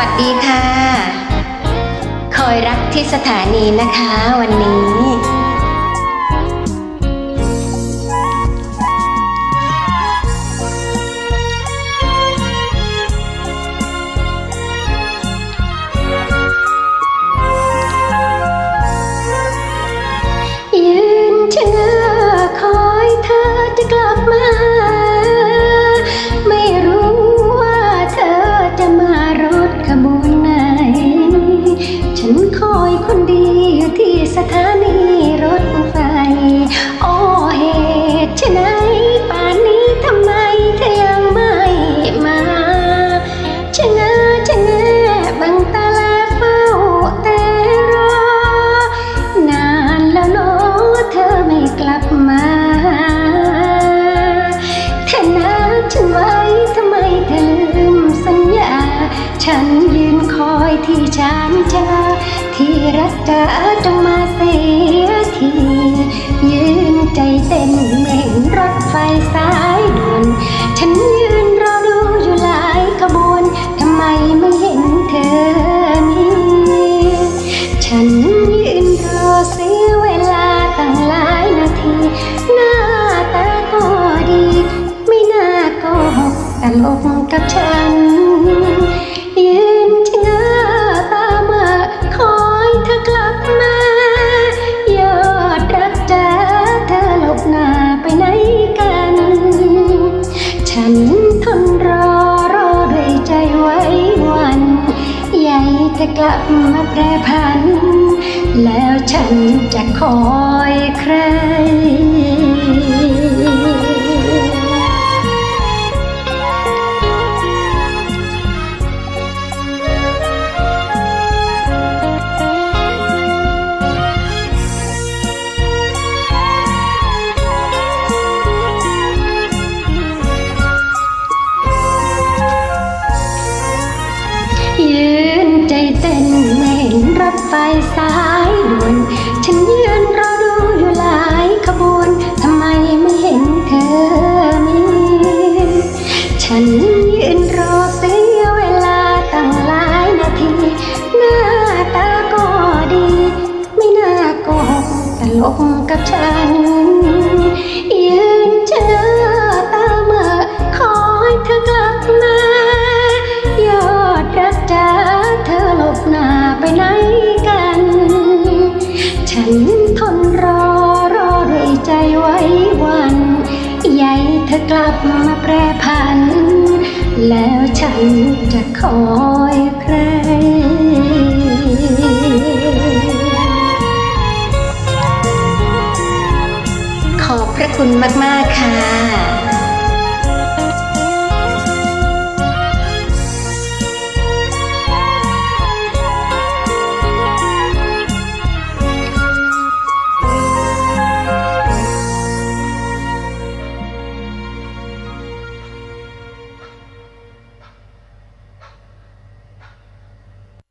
วัสดีค่ะ คอยรักที่สถานีนะคะวันนี้ันยืนคอยที่ชานชาที่รักจ๋าจงมาเสียที ยืนใจเต็ม จะกลับมาแปรพัน แล้วฉันจะคอยใคร ไฟสายด่วน ฉันยืนรอ บมาแปรผัน แล้วฉันจะคอยใครขอบพระคุณมาก ๆ ค่ะ